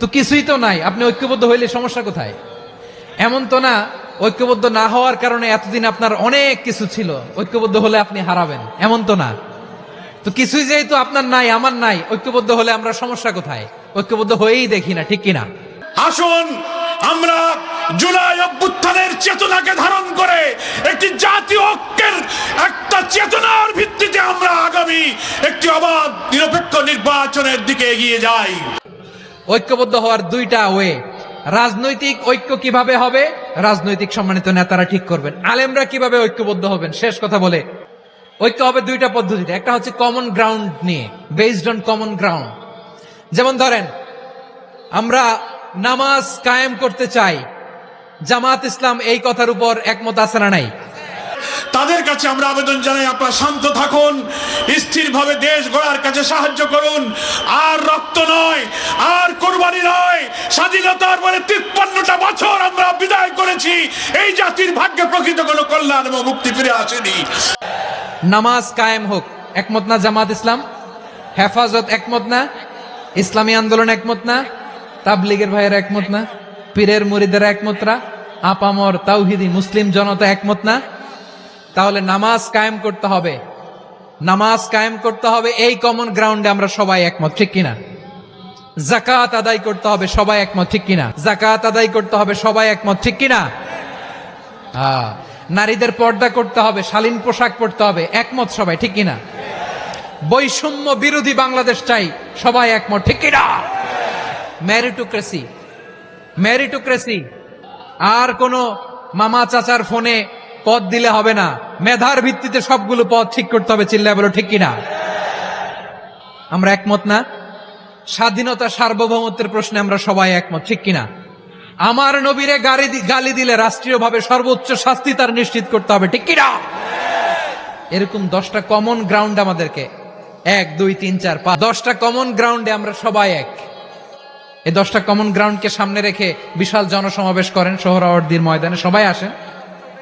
তো কিছুই তো নাই। আপনি ঐক্যবদ্ধ হইলে সমস্যা কোথায়? এমন তো না, ঐক্যবদ্ধ না হওয়ার কারণে এতদিন আপনার অনেক কিছু ছিল। ঐক্যবদ্ধ হলে আপনি হারাবেন। এমন তো না। তো কিছুই যেহেতু আপনার নাই, আমার নাই, ঐক্যবদ্ধ হলে আমরা সমস্যা কোথায়? ঐক্যবদ্ধ হয়েই দেখি না, ঠিক কিনা? আসুন, আমরা জুলাই অভ্যুত্থানের চেতনাকে ধারণ করে একটি জাতীয় ঐক্যের একটা চেতনার ভিত্তিতে আমরা আগামী একটি অবাধ, নিরপেক্ষ নির্বাচনের দিকে এগিয়ে যাই। ঐক্যবদ্ধ হওয়ার দুইটা ওয়ে। রাজনৈতিক ঐক্য কীভাবে হবে? রাজনৈতিক সম্মানিত নেতারা ঠিক করবেন। আলেমরা কীভাবে ঐক্যবদ্ধ হবেন? শেষ কথা বলে। ঐক্য হবে দুইটা পদ্ধতিতে। একটা হচ্ছে কমন গ্রাউন্ড নিয়ে বেসড অন কমন গ্রাউন্ড যেমন ধরেন, আমরা নামাজ কায়েম করতে চাই। জামাত ইসলাম এই কথার উপর একমত আছে না নাই? তাদের কাছে আমরা আবেদন জানাই, আপনারা শান্ত থাকুন, স্থিরভাবে দেশ গড়ার কাছে সাহায্য করুন। আর রক্ত নয়, আর কোরবানি নয়, স্বাধীনতার পরে তিপ্পান্নটা বছর আমরা বিদায় করেছি। এই জাতির ভাগ্যে প্রকৃত কোনো কল্যাণ এবং মুক্তি ফিরে আসেনি। নামাজ কায়েম হোক, একমত না জামাত ইসলাম? হেফাজত একমত না? ইসলামী আন্দোলন একমত না? তাবলিগের ভাইয়েরা একমত না? পীরের মুরিদেরা একমত না? আপামর তাওহিদি মুসলিম জনতা একমত না? তাহলে নামাজ কায়েম করতে হবে। নামাজ কায়েম করতে হবে, এই কমন গ্রাউন্ডে আমরা সবাই একমত, ঠিক কিনা? জাকাত আদায় করতে হবে, সবাই একমত, ঠিক কিনা? জাকাত আদায় করতে হবে, সবাই একমত, ঠিক কিনা? হ্যাঁ। নারীদের পর্দা করতে হবে, শালীন পোশাক পরতে হবে, একমত সবাই, ঠিক কিনা? বৈষম্য বিরোধী বাংলাদেশ চাই, সবাই একমত, ঠিক কিনা? ম্যারিটোক্রেসি ম্যারিটোক্রেসি আর কোনো মামা চাচার ফোনে পদ দিলে হবে না। মেধার ভিত্তিতে সবগুলো পদ ঠিক করতে হবে, চিল্লায় বলো, ঠিক কিনা? আমরা একমত না? স্বাধীনতা সার্বভৌমত্বের প্রশ্নে আমরা সবাই একমত, ঠিক কিনা? আমার নবীরে দি- গালি দিলে রাষ্ট্রীয়ভাবে সর্বোচ্চ শাস্তি তার নিশ্চিত করতে হবে, ঠিক কিনা? এরকম দশটা কমন গ্রাউন্ড আমাদেরকে। এক, দুই, তিন, চার, পাঁচ। দশটা কমন গ্রাউন্ডে আমরা সবাই এক। এই দশটা কমন গ্রাউন্ডকে সামনে রেখে বিশাল জনসমাবেশ করেন সোহরাওয়ার্দির ময়দানে। সবাই আসেন।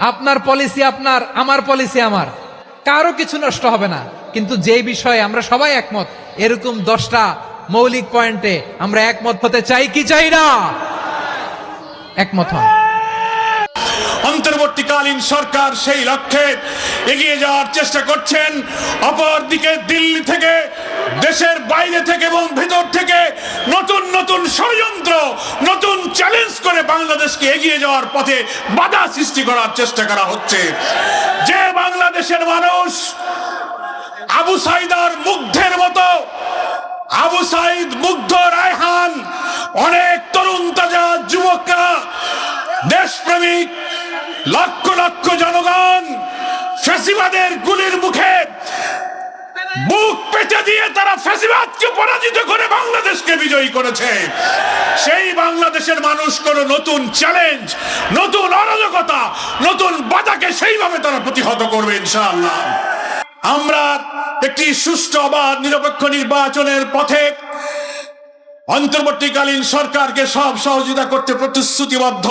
আপনার পলিসি আপনার, আমার পলিসি আমার। কারও কিছু নষ্ট হবে না। কিন্তু যে বিষয়ে আমরা সবাই একমত, এরকম দশটা মৌলিক পয়েন্টে আমরা একমত হতে চাই কি চাই না? একমত হন। অন্তর্বর্তীকালীন সরকার সেই লক্ষ্যে এগিয়ে যাওয়ার চেষ্টা করছেন। অপরদিকে দিল্লি থেকে, দেশের বাইরে থেকে এবং ভিতর থেকে নতুন নতুন ষড়যন্ত্র চ্যালেঞ্জ করে বাংলাদেশকে এগিয়ে যাওয়ার পথে বাধা সৃষ্টি করার চেষ্টা করা হচ্ছে। যে বাংলাদেশের মানুষ আবু সাইদার মুগ্ধের মতো, আবু সাইদ মুগ্ধ রায়হান, অনেক তরুণ তাজা যুবকরা, দেশপ্রেমিক, লক্ষ লক্ষ জনগণ, ফেসিবাদের গুলির মুখে বুক পেতে দিয়ে তারা ফেসিবাদকে পরাজিত করে বাংলাদেশকে বিজয়ী করেছে। সেই বাংলাদেশের মানুষ কোন নতুন চ্যালেঞ্জ নতুন অরাজকতা, নতুন বাধাকে সেইভাবে তারা প্রতিহত করবে ইনশাআল্লাহ। আমরা একটি সুষ্ঠু, অবাধ, নিরপেক্ষ নির্বাচনের পথে অন্তর্বর্তীকালীন সরকারকে সব সহযোগিতা করতে প্রতিশ্রুতিবদ্ধ।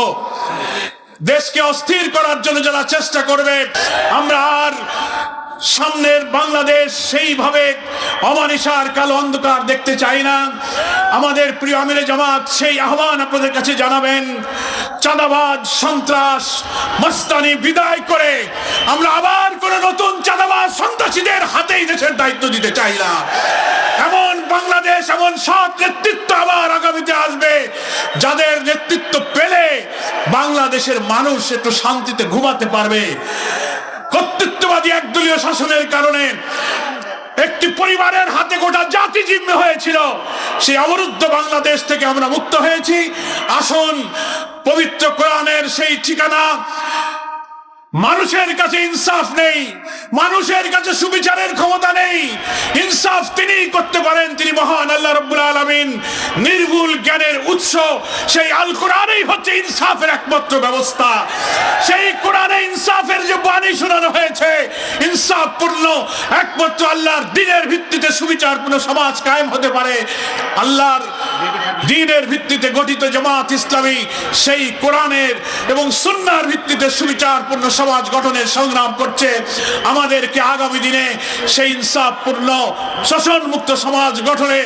দেশকে অস্থির করার জন্য যারা চেষ্টা করবে, আমরা আর সামনের বাংলাদেশ সেইভাবে অমানিসার কালো অন্ধকার দেখতে চাই না। আমাদের প্রিয় আমিরে জামাত সেই আহ্বান আপনাদের কাছে জানাবেন, চাঁদাবাজ, সন্ত্রাস, মস্তানি বিদায় করে আমরা আবার কোন নতুন চাঁদাবাজ, সন্ত্রাসীদের হাতেই দেশের দায়িত্ব দিতে চাই না। এমন বাংলাদেশ, এমন সৎ নেতৃত্ব আবার আগামীতে আসবে, যাদের নেতৃত্ব পেলে বাংলাদেশের মানুষ একটু শান্তিতে ঘুমাতে পারবে। কর্তৃত্ববাদী একদলীয় শাসনের কারণে একটি পরিবারের হাতে গোটা জাতি জিম্মে হয়েছিল। সেই অবরুদ্ধ বাংলাদেশ থেকে আমরা মুক্ত হয়েছি। আসুন, পবিত্র কোরআনের সেই ঠিকানা। মানুষের কাছে ইনসাফ নেই। মানুষের কাছে সুবিচারের ক্ষমতা নেই। ইনসাফ তিনিই করতে পারেন, তিনি মহান আল্লাহ রব্বুল আলমিন। নির্ভুল জ্ঞানের উৎস, সেই আল কোরআনেই হচ্ছে ইনসাফের একমাত্র ব্যবস্থা। সেই কোরআনে ইনসাফের যে বাণী শোনানো হয়েছে, ইনসাফপূর্ণ, একমাত্র আল্লাহর দিনের ভিত্তিতে সুবিচারপূর্ণ সমাজ কায়েম হতে পারে। আল্লাহর দিনের ভিত্তিতে গঠিত জামাত ইসলামী, সেই কোরআনের এবং সুন্নার ভিত্তিতে সুবিচারপূর্ণ সমাজ গঠনের সংগ্রাম করছে। আমাদেরকে আগামী দিনে সেই ইনসাফপূর্ণ শোষণ মুক্ত সমাজ গঠনে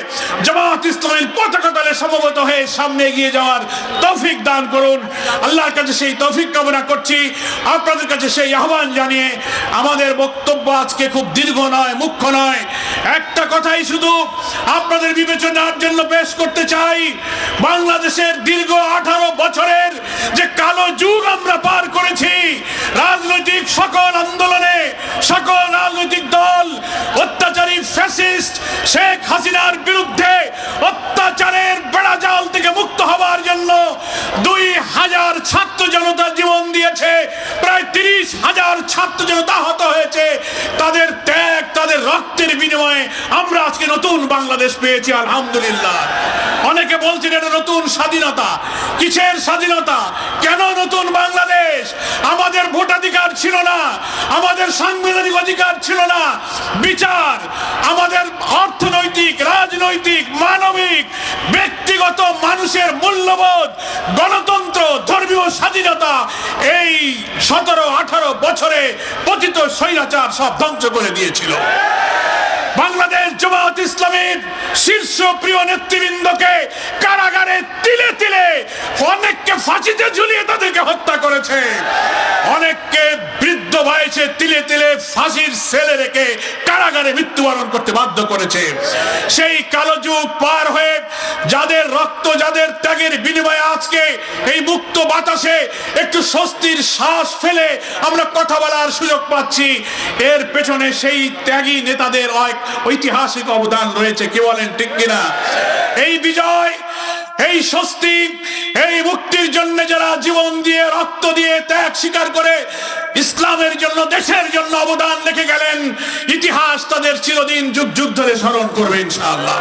জামাত ইসলামের পতাকা তলে সমবেত হয়ে সামনে এগিয়ে যাওয়ার তৌফিক দান করুন। আল্লাহর কাছে সেই তৌফিক কামনা করছি। আপনাদের কাছে সেই আহ্বান জানিয়ে আমাদের বক্তব্য আজকে খুব দীর্ঘ নয়, মুখ্য নয়। একটা কথাই শুধু, আপনাদের বিবেচনার জন্য পেশ করতে চাই, বাংলাদেশের দীর্ঘ আঠারো বছরের যে কালো যুগ আমরা পার করেছি, রাজনৈতিক সকল আন্দোলনে সকল রাজনৈতিক দল, অত্যাচারী ফ্যাসিস্ট শেখ হাসিনার বিরুদ্ধে অত্যাচারের বেড়াজাল থেকে মুক্ত হবার জন্য দুই হাজার ছাত্র জনতা জীবন দিয়েছে। প্রায় তিরিশ হাজার ছাত্র জনতা আহত হয়েছে, তাদের ত্যাগ, তাদের রক্তের বিনিময়ে আমরা আজকে নতুন বাংলাদেশ পেয়েছি, আলহামদুলিল্লাহ। অনেকে বলছেন এটা নতুন স্বাধীনতা। কিসের স্বাধীনতা? কেন নতুন বাংলাদেশ? আমাদের ভোটাধিকার ছিল না, আমাদের সাংবিধানিক অধিকার ছিল না। বিচার আমাদের অর্থনৈতিক, রাজনৈতিক, মানবিক, ব্যক্তিগত মানুষের মূল্যবোধ, গণতন্ত্র, ধর্মীয় স্বাধীনতা, এই সতেরো আঠারো বছরে পতিত স্বৈরাচার সব ধ্বংস করে দিয়েছিল। বাংলাদেশ জামাত ইসলামের শীর্ষ প্রিয় নেতৃবৃন্দকে কারাগারে তিলে তিলে অনেককে ফাঁসিতে ঝুলিয়ে তাদেরকে হত্যা করেছে। অনেককে বৃদ্ধ বয়সে তিলে তিলে ফাঁসির সেলে রেখে কারাগারে মৃত্যুবরণ করতে বাধ্য করেছে। সেই কালো যুগ পার হয়ে যাদের রক্ত, যাদের ত্যাগের বিনিময়ে আজকে এই মুক্ত বাতাসে একটু স্বস্তির শ্বাস ফেলে আমরা কথা বলার সুযোগ পাচ্ছি। এর পেছনে সেই ত্যাগী নেতাদের এক ঐতিহাসিক অবদান রয়েছে কি বলেন ঠিক কিনা? এই বিজয়, এই স্বস্তি, এই মুক্তির জন্য যারা জীবন দিয়ে, রক্ত দিয়ে ত্যাগ স্বীকার করে ইসলামের জন্য, দেশের জন্য অবদান রেখে গেলেন, ইতিহাস তাদের চিরদিন যুগ যুগ ধরে স্মরণ করবে ইনশাআল্লাহ।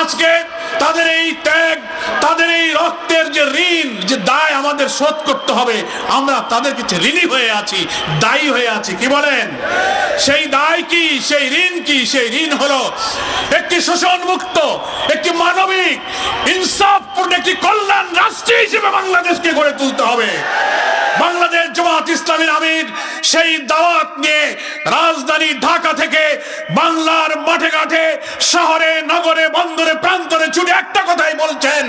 আজকে তাদের এই ত্যাগ, তাদের এই রক্তের যে ঋণ, যে দায় আমাদের শোধ করতে হবে, আমরা তাদের কাছে ঋণী হয়ে আছি, দায়ী হয়ে আছি। কি বলেন? সেই দায় কি, সেই ঋণ কি? সেই ঋণ হলো একটি শোষণ মুক্ত একটি মানবিক, ইনসাফপূর্ণ, একটি কল্যাণ রাষ্ট্র হিসেবে বাংলাদেশকে গড়ে তুলতে হবে। ইসলামীর আমির সেই দাওয়াত নিয়ে রাজধানী ঢাকা থেকে বাংলার মাঠে ঘাটে, শহরে, নগরে, বন্দরে, প্রান্তরে ছুটে একটা কথাই বলছেন,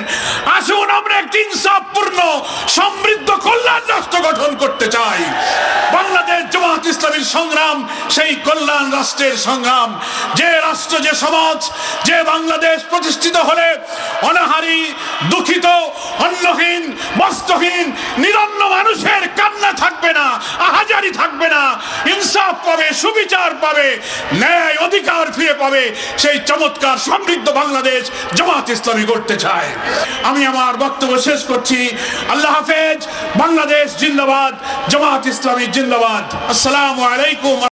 আসুন আমরা একটি ইনসাফপূর্ণ, সমৃদ্ধ কল্যাণ রাষ্ট্র গঠন করতে চাই বাংলাদেশ জামাত ইসলামীর সংগ্রাম সেই কল্যাণ রাষ্ট্রের সংগ্রাম। যে রাষ্ট্র, যে সমাজ, যে বাংলাদেশ প্রতিষ্ঠিত হলে অনাহারি, দুঃখিত, অন্নহীন, বস্ত্রহীন, নিরন্ন মানুষের কান্না থাকবে না, আহাজারি থাকবে না, ইনসাফ পাবে, সুবিচার পাবে, ন্যায় অধিকার ফিরে পাবে, সেই চমৎকার সমৃদ্ধ বাংলাদেশ জামাত ইসলামী করতে চায়। আমি আমার বক্তব্য শেষ করছি। আল্লাহ হাফেজ। বাংলাদেশ জিন্দাবাদ। জামাত ইসলামী জিন্দাবাদ। আসসালামু আলাইকুম।